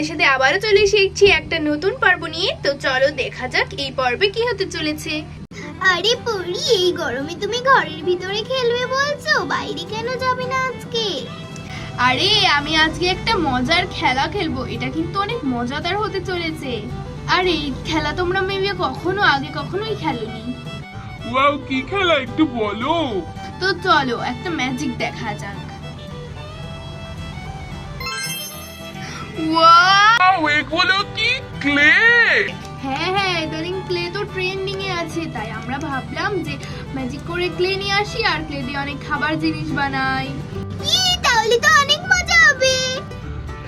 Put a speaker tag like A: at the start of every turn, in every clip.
A: তোমাদের সাথে আবারও চলে এসেছি একটা নতুন পর্ব নিয়ে। তো চলো দেখা যাক এই পর্বে কি হতে চলেছে।
B: আরে পড়ি এই গরমে তুমি ঘরের ভিতরে খেলবে বলছো? বাইরে কেন যাবে না আজকে?
A: আরে আমি আজকে একটা মজার খেলা খেলব। এটা কিন্তু অনেক মজাদার হতে চলেছে। আর এই খেলা তোমরা মেবি কখনো আগে কখনোই খেলোনি।
C: ওয়াও কি খেলা একটু বলো।
A: তো চলো একটা ম্যাজিক দেখা যাক। ওয়াও
C: এগুলো কি ক্লে
A: হ্যাঁ হ্যাঁ ইদানিং ক্লে তো ট্রেন্ডিং এ আছে তাই আমরা ভাবলাম যে ম্যাজিক করে ক্লে নিয়ে আসি আর ক্লে দিয়ে অনেক খাবার জিনিস বানাই।
B: ই তাহলে তো অনেক মজা হবে।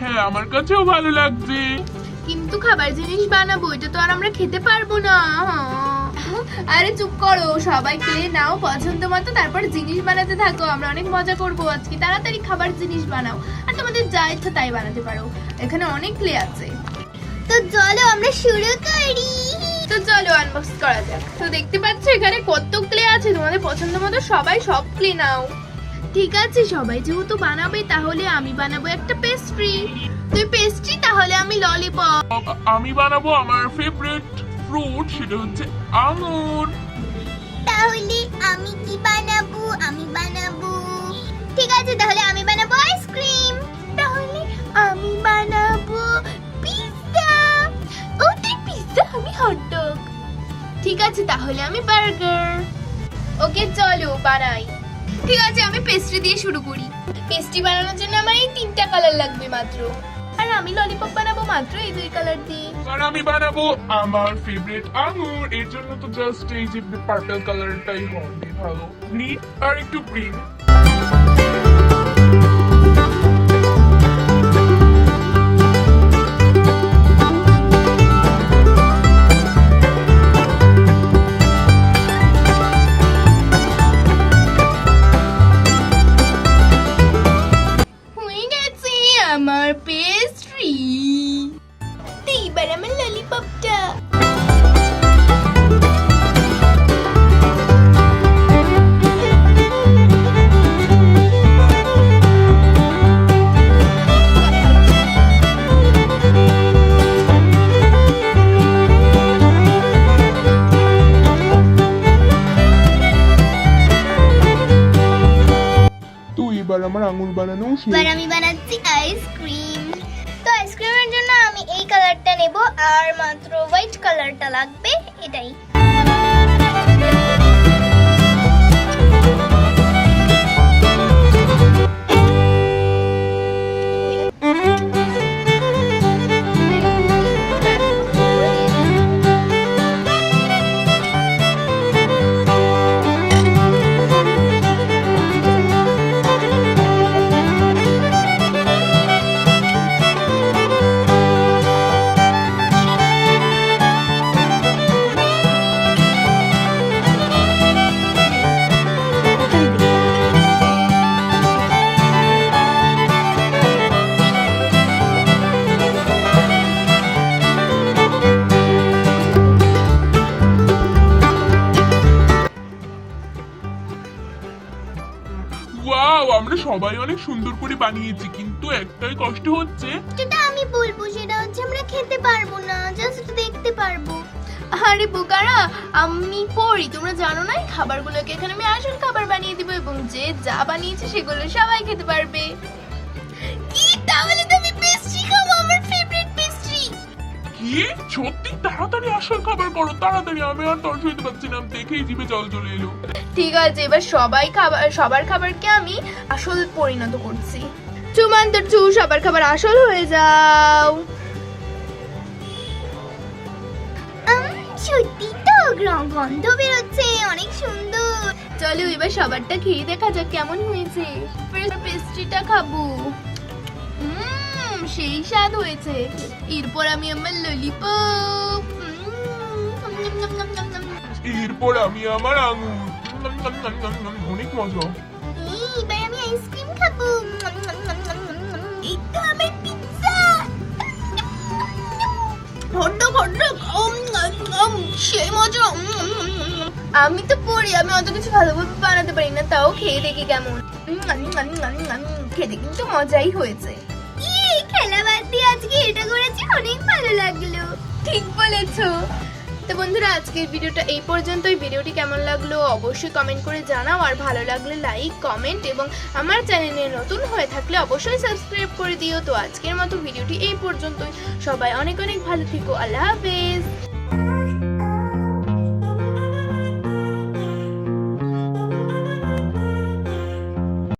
C: হ্যাঁ আমার কাছেও ভালো লাগছে।
A: কিন্তু খাবার জিনিস বানাবো এটা তো আর আমরা খেতে পারব না। আরে চুপ করো সবাই ক্লে নাও পছন্দ মতো তারপর জিনিস বানাতে থাকো। আমরা অনেক মজা করব আজকে। তাড়াতাড়ি খাবার জিনিস বানাও। আর তোমাদের যা ইচ্ছা তাই বানাতে পারো। এখানে অনেক ক্লে আছে।
B: তো চলো আমরা শুরু করি।
A: তো চলো আনবক্স করা যাক। তো দেখতে পাচ্ছ এখানে কত ক্লে আছে। তোমাদের পছন্দ মতো সবাই সব ক্লে নাও। ঠিক আছে সবাই যেহেতু বানাবে তাহলে আমি বানাবো একটা পেস্ট্রি তুই পেস্ট্রি তাহলে আমি ললিপপ
C: আমি বানাবো আমার ফেভারিট ফ্রুট সেটা হচ্ছে আঙুর।
B: তাহলে আমি কি বানাবো? আমি বানাবো, ঠিক আছে, তাহলে আমি বানাবো আইসক্রিম তাহলে আমি বানাবো পিৎজা ও, তুই পিৎজা আমি হটডগ
A: ঠিক আছে, তাহলে আমি বার্গার ওকে, চলো, বানাই। ঠিক আছে, আমি পেস্ট্রি দিয়ে শুরু করি। পেস্ট্রি বানানোর জন্য আমার এই তিনটা কালার লাগবে মাত্র। আর আমি ললিপপ বানাবো মাত্র এই দুই কালার দিয়ে।
C: আর আমি বানাবো আমার ফেভারিট আঙুর। এর জন্য তো জাস্ট এই যে পার্পল কালারটাই হবে, ভালো। গ্রিন আর একটু গ্রিন এবার আমার আঙুল বানানো শেষ
B: এবার আমি বানাচ্ছি আইসক্রিম তো আইসক্রিমের জন্য আমি এই কালারটা নেব, আর মাত্র হোয়াইট কালারটা লাগবে এটাই।
C: সবাই অনেক সুন্দর করে বানিয়েছি কিন্তু একটাই কষ্ট হচ্ছে।
B: যেটা আমি বলব সেটা হচ্ছে আমরা খেতে পারব না জাস্ট দেখতে পারব।
A: আরে বোকারা আমি পড়ি তোমরা জানো না এই খাবারগুলোকে? এখানে আমি আসল খাবার বানিয়ে দিব এবং যে যা বানিয়েছে সেগুলো সবাই খেতে পারবে।
B: কি তাহলে তুমি
C: কি? সত্যি? তাড়াতাড়ি আসল খাবার করো। তাড়াতাড়ি আমি আর তর সইতে পারছি না। দেখেই জিভে জল চলে এলো।
A: ঠিক আছে এবার সবাই খাবার সবার খাবারকে আমি আসল পরিণত করছি। চুমান্তর চু সবার খাবার আসল হয়ে যাও।
B: সত্যি তো গন্ধ বেরোচ্ছে অনেক সুন্দর।
A: চলো এবার সবারটা খেয়ে দেখা যাক কেমন হয়েছে। পেস্ট্রিটা খাব। সেই স্বাদ হয়েছে। এরপর আমি আমার ললিপপ
C: এরপর আমি আমার আঙুর। অনেক মজা।
B: আমি আইসক্রিম খাব। আমার পিৎজা
A: সেই মজা। আমি তো পড়ি আমি অত কিছু ভালোভাবে বানাতে পারি না তাও খেয়ে দেখি কেমন। খেতে কিন্তু মজাই হয়েছে।
B: দিয়ে আজকে এটা করেছি, অনেক ভালো লাগল।
A: ঠিক বলেছ। তো বন্ধুরা, আজকের ভিডিওটা এই পর্যন্তই। ভিডিওটি কেমন লাগল অবশ্যই কমেন্ট করে জানাও, আর ভালো লাগলে লাইক কমেন্ট এবং আমার চ্যানেলে নতুন হয়ে থাকলে অবশ্যই সাবস্ক্রাইব করে দিও। তো আজকের মতো ভিডিওটি এই পর্যন্তই। সবাই অনেক অনেক ভালো থেকো। আল্লাহ হাফেজ।